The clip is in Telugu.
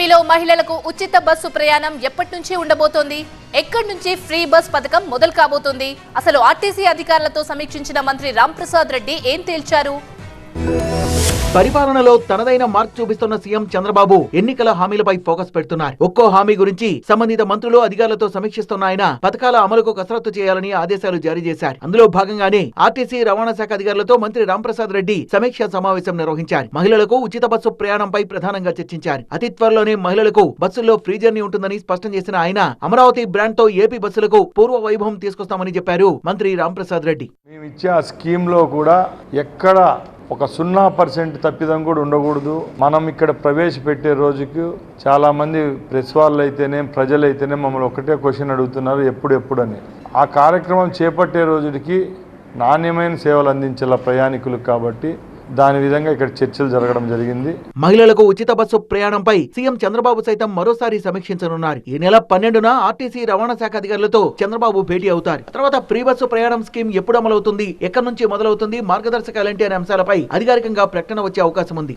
ఏపీలో మహిళలకు ఉచిత బస్సు ప్రయాణం ఎప్పటి నుంచి ఉండబోతోంది? ఎక్కడి నుంచి ఫ్రీ బస్ పథకం మొదలు కాబోతోంది? అసలు ఆర్టీసీ అధికారులతో సమీక్షించిన మంత్రి రాంప్రసాద్ రెడ్డి ఏం తేల్చారు? పరిపాలనలో తనదైన మార్క్ చూపిస్తున్న సీఎం చంద్రబాబు ఎన్నికల హామీలపై ఫోకస్ పెడుతున్నారు. ఒక్కో హామీ గురించి సంబంధిత మంత్రులు అధికారులతో సమీక్షిస్తున్న ఆయన పథకాల అమలుకు కసరత్తు చేయాలని ఆదేశాలు జారీ చేశారు. అందులో భాగంగానే ఆర్టీసీ రవాణా శాఖ అధికారులతో మంత్రి రాంప్రసాద్ రెడ్డి సమీక్ష సమావేశం నిర్వహించారు. మహిళలకు ఉచిత బస్సు ప్రయాణంపై ప్రధానంగా చర్చించారు. అతి త్వరలోనే మహిళలకు బస్సుల్లో ఫ్రీ జర్నీ ఉంటుందని స్పష్టం చేసిన ఆయన అమరావతి బ్రాండ్తో ఏపీ బస్సులకు పూర్వ వైభవం తీసుకొస్తామని చెప్పారు మంత్రి రాంప్రసాద్ రెడ్డి. మేము ఇచ్చే స్కీమ్లో కూడా ఎక్కడ ఒక సున్నా పర్సెంట్ తప్పిదం కూడా ఉండకూడదు. మనం ఇక్కడ ప్రవేశపెట్టే రోజుకు చాలామంది ప్రెస్ వాళ్ళు అయితేనే ప్రజలైతేనే మమ్మల్ని ఒకటే క్వశ్చన్ అడుగుతున్నారు ఎప్పుడు ఎప్పుడు అని. ఆ కార్యక్రమం చేపట్టే రోజుకి నాణ్యమైన సేవలు అందించాల ప్రయాణికులకు కాబట్టి దాని విధంగా ఇక్కడ చర్చలు జరగడం జరిగింది. మహిళలకు ఉచిత బస్సు ప్రయాణంపై సీఎం చంద్రబాబు సైతం మరోసారి సమీక్షించనున్నారు. ఈ నెల పన్నెండున ఆర్టీసీ రవాణా శాఖ అధికారులతో చంద్రబాబు భేటీ అవుతారు. తర్వాత ఫ్రీ బస్సు ప్రయాణం స్కీమ్ ఎప్పుడు అమలవుతుంది ఎక్కడి నుంచి మొదలవుతుంది మార్గదర్శకాలేంటి అనే అంశాలపై అధికారికంగా ప్రకటన వచ్చే అవకాశం ఉంది.